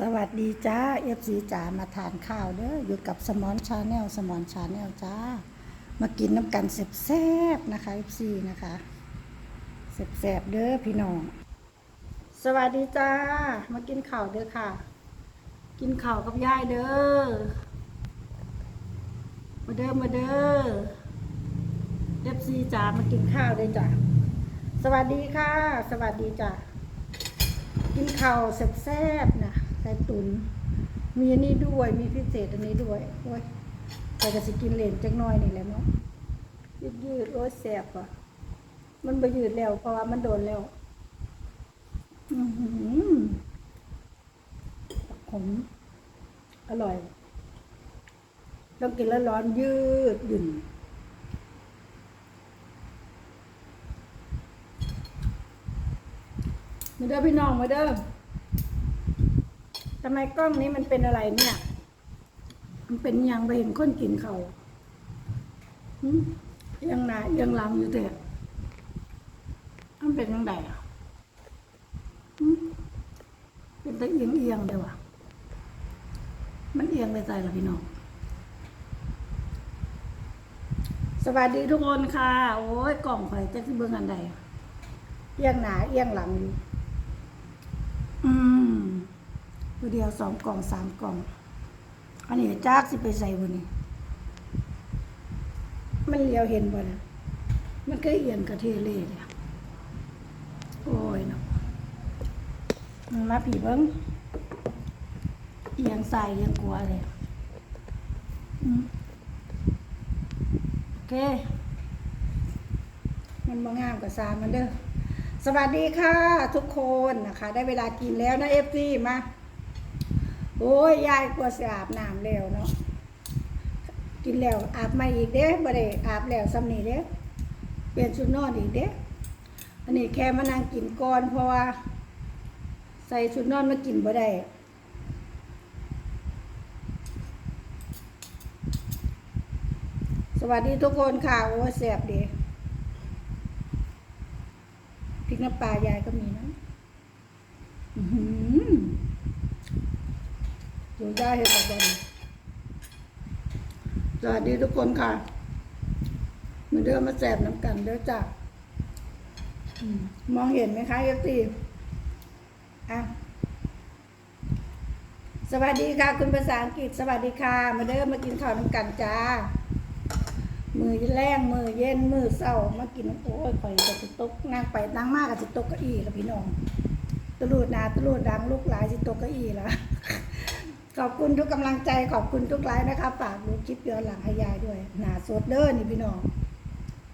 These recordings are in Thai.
สวัสดีจ้าเอฟซีจ๋ามาทานข้าวเด้ออยู่กับสมอนชาแนลสมอนชาแนลจ้า มากินน้ำกันแซ่บๆนะคะเอฟซีนะคะแซ่บๆเด้อพี่น้อง สวัสดีจ้า มากินข้าวเด้อค่ะ กินข้าวกับยายเด้อมาเด้อมาเด้อเอฟซีจ๋ามากินข้าวเลยจ้าสวัสดีค่ะ สวัสดีจ้ากินข้าวแซ่บๆนะ ไก่ตุน มีอันนี้ด้วย มีพิเศษอันนี้ด้วย โอ้ยแต่ก็สิกินเหลนจักหน้อยนี่แหละเนาะ ยืดยืดๆโอ้ยแซ่บอะ มันไปยืดแล้ว เพราะว่ามันโดนแล้ว อือหือมอร่อย ต้องกินแล้วร้อนยืดหยุ่นมาเด้อพี่น้องมาเด้อ ทำไมกล้องนี้มันเป็นอะไรเนี่ย มันเป็นยังไปเห็นคนกินเขาหึยังหนายังลังอยู่แต่มันเป็นยังไงอะเป็นต่เอียงเอียงเดียวอะมันเอียงไปใจเหรอพี่น้องสวัสดีทุกคนค่ะ โอ้ยกล่องข่อยจะที่เบื้องอันใดเอียงหนาเอียงหลังอยู่อืม ตัวเดียวสองกล่องสามกล่อง อันนี้จากสิไปใส่วันนี้ มันเลียวเห็นบ่นะมันก็เอียนกระเทเล่เลยโอ้ยเนาะมมาผีเบิ้งเอียงใส่เอียงกลัวเลยอืมโอเค มันมางามกับซามันเด้อสวัสดีค่ะทุกคนนะคะ ได้เวลากินแล้วนะเอฟซีมา โอ้ยยายกลัวเสียอาบน้ำแล้วเนาะกินแล้วอาบม่อีกเด้บ่ได้อาบแล้วซ้ำนี่เด้เปลี่ยนชุดนอนอีกเด้อันนี้แค่มานั่งกินก่อนเพราะว่า ใส่ชุดนอนมากินบ่ได้สวัสดีทุกคนค่ะโอ้แซ่บดีพริกน้ำปลายายก็มีนะอื้อหือ ดูได้เห็นแบบนี้สวัสดีทุกคนค่ะเหมือนเดิมมาแสบน้ำกันเด้อจ้ะอืมมองเห็นไหมคะเอฟซีอะสวัสดีค่ะ คุณภาษาอังกฤษ สวัสดีค่ะ มาเด้อมากินข้าวน้ำกันจ้า มือแรงมือเย็นมือเศร้ามากินโอ้ยข่อยก็สิตกนั่งไปนั่งมากก็สิตกเก้าอี้แล้วพี่น้องตะลูดหนาตะลูดดังลูกหลายสิตกเก้าอี้แล้ว ขอบคุณทุกกำลังใจขอบคุณทุกไลน์นะคะฝากดูคลิปย้อนหลังให้ยายด้วย หนาสดเด้อนี่พี่น้อง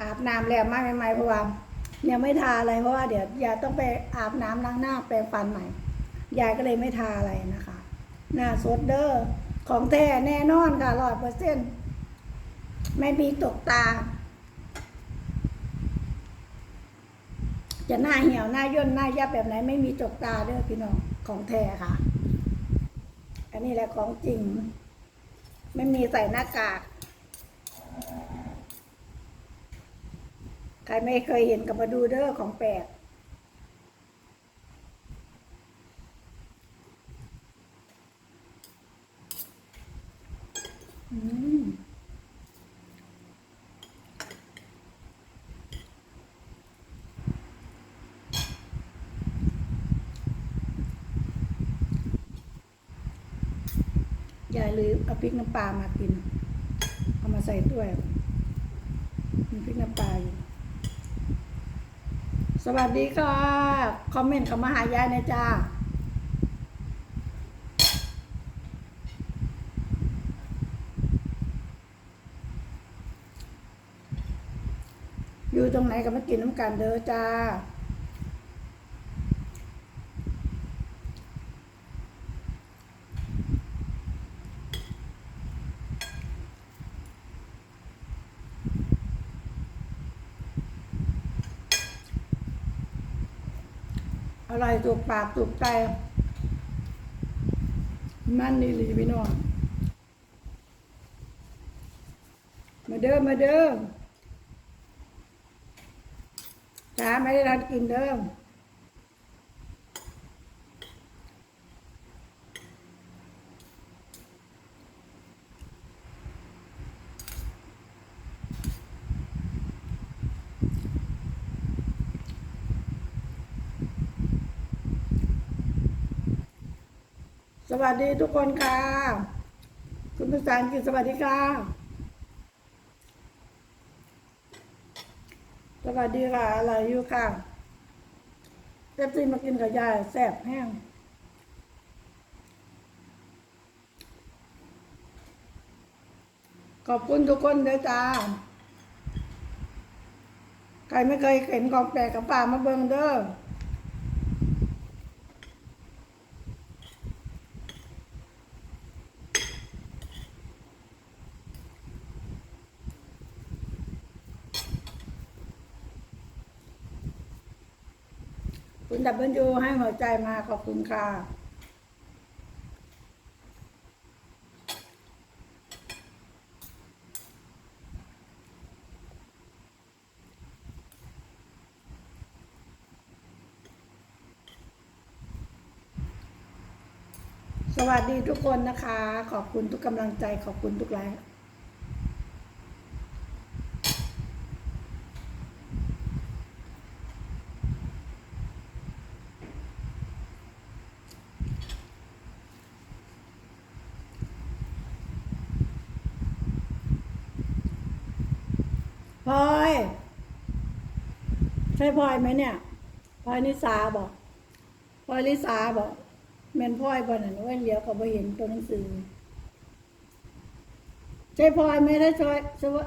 อาบน้ำแล้วมาใหม่ๆเพราะว่ายังไม่ทาอะไรเพราะว่าเดี๋ยวยายต้องไปอาบน้ำล้างหน้าแปรงฟันใหม่ ยายก็เลยไม่ทาอะไรนะคะ หน้าสดเด้อของแท้แน่นอนค่ะร้อยเปอร์เซ็นต์ไม่มีตกตา จะหน้าเหี่ยวหน้าย่นหน้ายับแบบไหนไม่มีตกตาเด้อพี่น้องของแท้ค่ะ อันนี้แหละของจริง ไม่มีใส่หน้ากาก ใครไม่เคยเห็นก็มาดูเด้อของแปลก เลยเอาพริกน้ำปลามากิน เอามาใส่ด้วยมีพริกน้ำปลาอยู่สวัสดีค่ะ คอมเมนต์เข้ามาหายายนะจ้าอยู่ตรงไหนก็มากินน้ำกันเด้อจ้า อะไรถูกปากถูกใจมันนี่หลีพี่น้อง มาเด้อมาเด้อจ้าไม่ได้รันกินเด้อ สวัสดีทุกคนค่ะ คุณภาษาอังกฤษสวัสดีค่ะ สวัสดีค่ะอะไรอยู่ค่ะเอฟซีมากินกับยายแซ่บแห้งขอบคุณทุกคนเด้อจ้า ใครไม่เคยเห็นของแปลกกับป่ามาเบิงเด้อ คุณดับเบิลยูให้หัวใจมาขอบคุณค่ะ สวัสดีทุกคนนะคะ ขอบคุณทุกกำลังใจ ขอบคุณทุกไลค์ พลอยใช่พลอยไหมเนี่ยพลอยนิสาบอกพลอยลิสาบอกแม่นพลอยบ่นั่นเว้ยเลี้ยวก็บ่เห็นตัวหนังสือใช่พลอยไหมถ้าชอยสวส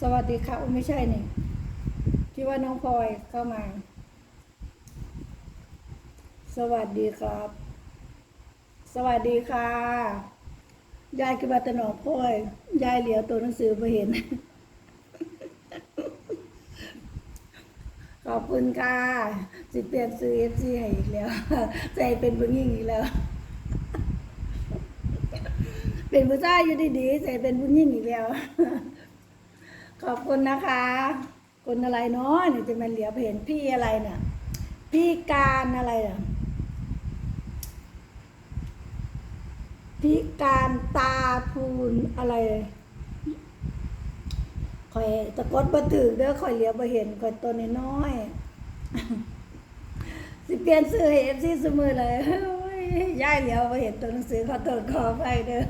สวัสดีค่ะไม่ใช่นี่ที่ว่าน้องพลอยเข้ามา สวัสดีครับ สวัสดีค่ะ ยายคือบัตหนองพลอย ยายเหลียวตัวหนังสือไปเห็น ขอบคุณค่ะ สิเปลี่ยนซื้อเอฟซีให้อีกแล้ว ใจเป็นผู้หญิงอีกแล้ว เป็นผู้ชายอยู่ดีๆใจเป็นผู้หญิงอีกแล้ว ขอบคุณนะคะ คนอะไรเนาะเนี่ยจะมาเหลียวเห็นพี่อะไรเนี่ยพี่การอะไรน่ะพี่การตาพูนอะไร คอยตะกดบ่ถึกเด้อคอยเหลียวบ่เห็นคอยตัวน้อยๆสิเปลี่ยนซื้อให้ FC เสมอเลยยายเหลียวบ่เห็นตัวหนังสือขอโทษขออภัยเด้อ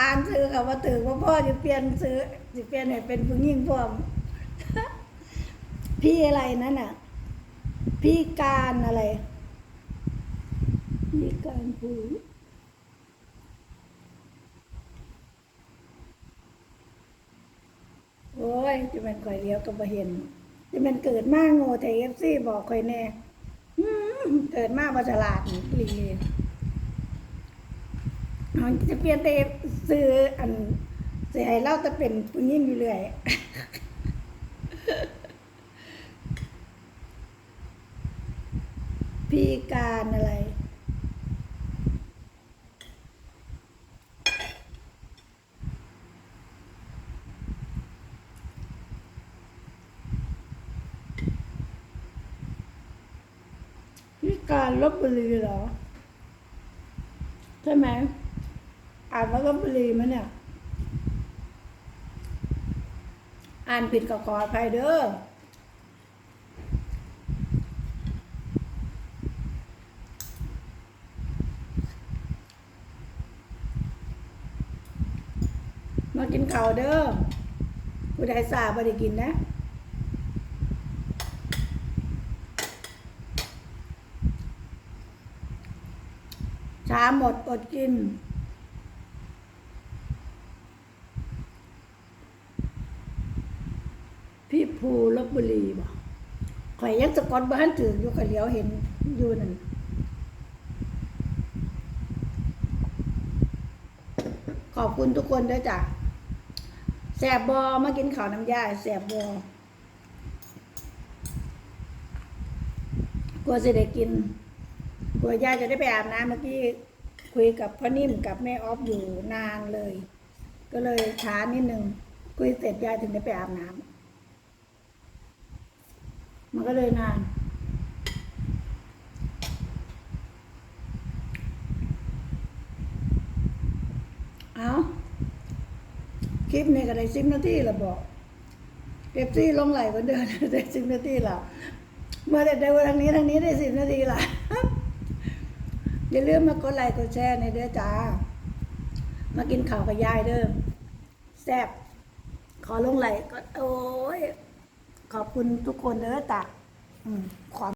อ่านซื้อค่ะว่าถึกว่าพ่อจะเปลี่ยนซื้อสิเปลี่ยนให้เป็นผู้หญิงพร้อมพี่อะไรนั่นน่ะ พี่การอะไร พี่การผู้ อ้ยจะเป็นข่อยเลี้ยวก็บ่เห็นจะเป็นเกิดมาโง่แต่เอฟซีบอกข่อยแน่เกิดมาบ่ฉลาดลีมันจะเปลี่ยนแต่ซื้ออันสิให้เราจะเป็นผู้หญิงอยู่เรื่อยพี่การอะไร การลบบุรีเหรอ ใช่ไหมอ่านว่าลบบุรีไหมเนี่ย อ่านผิดก็ขออภัยเด้อมากินข้าวเด้อผู้ใดสาบ่ได้กินนะ ช้าหมดอดกิน พี่ภูลบบุรีบ่ข่อยยังสะกดบ้านถืออยู่ข่อยเหลียวเห็นอยู่นั่นขอบคุณทุกคนด้วยจ้ะแสบบอมากินข้าวน้ำยาแสบบอกลัวจะได้กิน กลัวยายจะได้ไปอาบน้ำเมื่อกี้คุยกับพ่อนิ่มกับแม่ออฟอยู่นานเลย ก็เลยช้านิดนึงคุยเสร็จยายถึงได้ไปอาบน้ำมันก็เลยนานเอาคลิปนี้ก็ได้สิบนาทีละบอกเก็บซี่ลงไหลเหมือนเดิมได้สิบนาทีละเมื่อได้ได้ทางนี้ทางนี้ได้สิบนาทีละ อย่าลืมมากดไลค์กดแชร์ในเด้อจ้า มากินข้าวกับยายเด้อแซ่บขอลงไหลก็โอ้ยขอบคุณทุกคนเด้อจ้ะอืมขอ